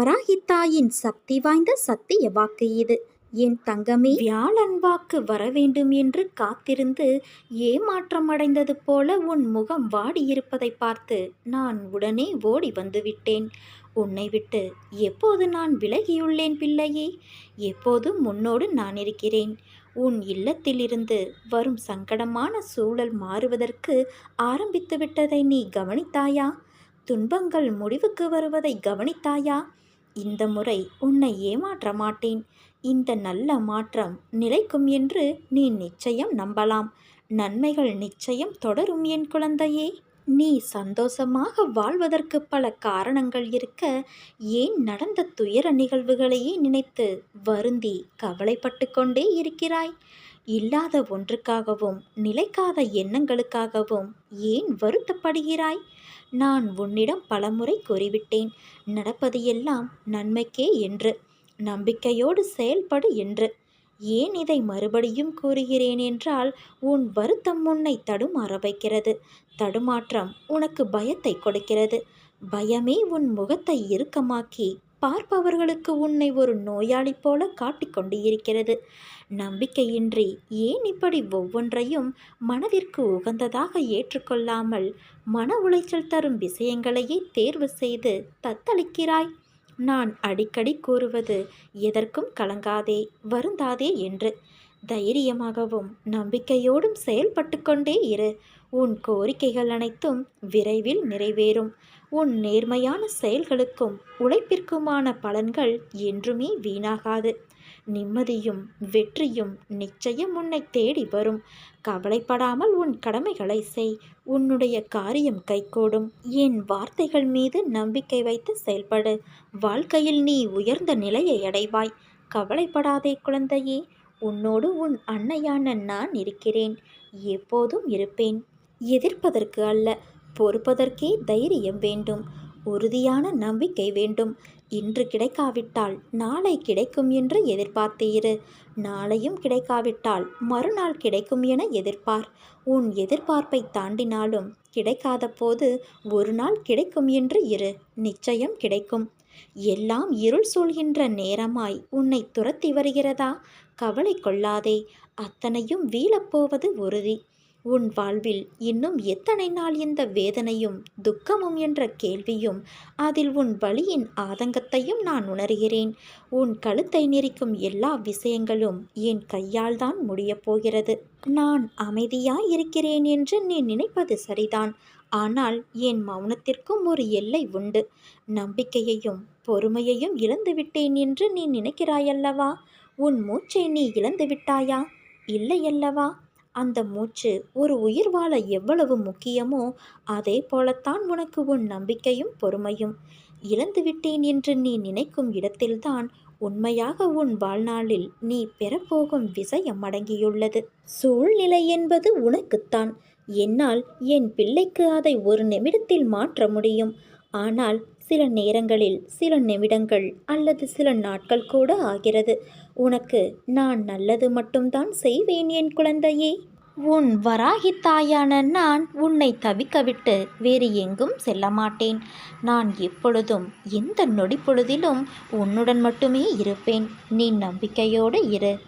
வராகித்தாயின் சக்தி வாய்ந்த சத்திய வாக்கு இது. என் தங்கமே வியாழன் வாக்கு வர வேண்டும் என்று காத்திருந்து ஏமாற்றம் அடைந்தது போல உன் முகம் வாடியிருப்பதை பார்த்து நான் உடனே ஓடி வந்துவிட்டேன். உன்னை விட்டு எப்போது நான் விலகியுள்ளேன் பிள்ளையே? எப்போதும் முன்னோடு நான் இருக்கிறேன்? உன் இல்லத்திலிருந்து வரும் சங்கடமான சூழல் மாறுவதற்கு ஆரம்பித்து விட்டதை நீ கவனித்தாயா? துன்பங்கள் முடிவுக்கு வருவதை கவனித்தாயா? இந்த முறை உன்னை ஏமாற்ற மாட்டேன். இந்த நல்ல மாற்றம் நிலைக்கும் என்று நீ நிச்சயம் நம்பலாம். நன்மைகள் நிச்சயம் தொடரும் என் குழந்தையே. நீ சந்தோஷமாக வாழ்வதற்கு பல காரணங்கள் இருக்க ஏன் நடந்த துயர நிகழ்வுகளையே நினைத்து வருந்தி கவலைப்பட்டு கொண்டே இருக்கிறாய்? இல்லாத ஒன்றுக்காகவும் நிலைக்காத எண்ணங்களுக்காகவும் ஏன் வருத்தப்படுகிறாய்? நான் உன்னிடம் பலமுறை கூறிவிட்டேன். நடப்பது எல்லாம் நன்மைக்கே என்று நம்பிக்கையோடு செயல்படு என்று. ஏன் இதை மறுபடியும் கூறுகிறேன் என்றால் உன் வருத்தம் உன்னை தடுமாற வைக்கிறது. தடுமாற்றம் உனக்கு பயத்தை கொடுக்கிறது. பயமே உன் முகத்தை இறுக்கமாக்கி பார்ப்பவர்களுக்கு உன்னை ஒரு நோயாளி போல காட்டிக்கொண்டு இருக்கிறது நம்பிக்கையின்றி ஏன் இப்படி ஒவ்வொன்றையும் மனதிற்கு உகந்ததாக ஏற்றுக்கொள்ளாமல் மன உளைச்சல் தரும் விஷயங்களையே தேர்வு செய்து தத்தளிக்கிறாய்? நான் அடிக்கடி கூறுவது எதற்கும் கலங்காதே வருந்தாதே என்று. தைரியமாகவும் நம்பிக்கையோடும் செயல்பட்டு கொண்டே இரு. உன் கோரிக்கைகள் அனைத்தும் விரைவில் நிறைவேறும். உன் நேர்மையான செயல்களுக்கும் உழைப்பிற்குமான பலன்கள் என்றுமே வீணாகாது. நிம்மதியும் வெற்றியும் நிச்சயம் உன்னை தேடி வரும். கவலைப்படாமல் உன் கடமைகளை செய். உன்னுடைய காரியம் கைகூடும். என் வார்த்தைகள் மீது நம்பிக்கை வைத்து செயல்படு. வாழ்க்கையில் நீ உயர்ந்த நிலையை அடைவாய். கவலைப்படாதே குழந்தையே. உன்னோடு உன் அன்னையான நான் இருக்கிறேன். எப்போதும் இருப்பேன். எதிர்ப்பதற்கு அல்ல பொறுப்பதற்கே தைரியம் வேண்டும் உறுதியான நம்பிக்கை வேண்டும். இன்று கிடைக்காவிட்டால் நாளை கிடைக்கும் என்று எதிர்பார்த்தீரு. நாளையும் கிடைக்காவிட்டால் மறுநாள் கிடைக்கும் என எதிர்பார் உன் எதிர்பார்ப்பை தாண்டினாலும் கிடைக்காத போது ஒரு நாள் கிடைக்கும் என்று இரு நிச்சயம் கிடைக்கும். எல்லாம் இருள் சூழ்கின்ற நேரமாய் உன்னை துரத்தி வருகிறதா? கவலை கொள்ளாதே அத்தனையும் வீழப்போவது உறுதி. உன் வாழ்வில் இன்னும் எத்தனை நாள் இந்த வேதனையும் துக்கமும் என்ற கேள்வியும் அதில் உன் வழியின் ஆதங்கத்தையும் நான் உணர்கிறேன். உன் கழுத்தை நெறிக்கும் எல்லா விஷயங்களும் என் கையால் தான் முடியப் போகிறது. நான் அமைதியாய் இருக்கிறேன் என்று நீ நினைப்பது சரிதான். ஆனால் என் மௌனத்திற்கும் ஒரு எல்லை உண்டு. நம்பிக்கையையும் பொறுமையையும் இழந்துவிட்டேன் என்று நீ நினைக்கிறாயல்லவா? உன் மூச்சை நீ இழந்து விட்டாயா இல்லையல்லவா? அந்த மூச்சு ஒரு உயிர் வாழ எவ்வளவு முக்கியமோ அதே போலத்தான் உனக்கு உன் நம்பிக்கையும் பொறுமையும். இழந்துவிட்டேன் என்று நீ நினைக்கும் இடத்தில்தான் உண்மையாக உன் வாழ்நாளில் நீ பெறப்போகும் விஷயம் அடங்கியுள்ளது. சூழ்நிலை என்பது உனக்குத்தான். என்னால் என் பிள்ளைக்கு அதை ஒரு நிமிடத்தில் மாற்ற முடியும். ஆனால் சில நேரங்களில் சில நிமிடங்கள் அல்லது சில நாட்கள் கூட ஆகிறது. உனக்கு நான் நல்லது மட்டும்தான் செய்வேன் என் குழந்தையே. உன் வராகி தாயான நான் உன்னை தவிக்கவிட்டு வேறு எங்கும் செல்ல மாட்டேன் நான் எப்பொழுதும் எந்த நொடி பொழுதிலும் உன்னுடன் மட்டுமே இருப்பேன். நீ நம்பிக்கையோடு இரு.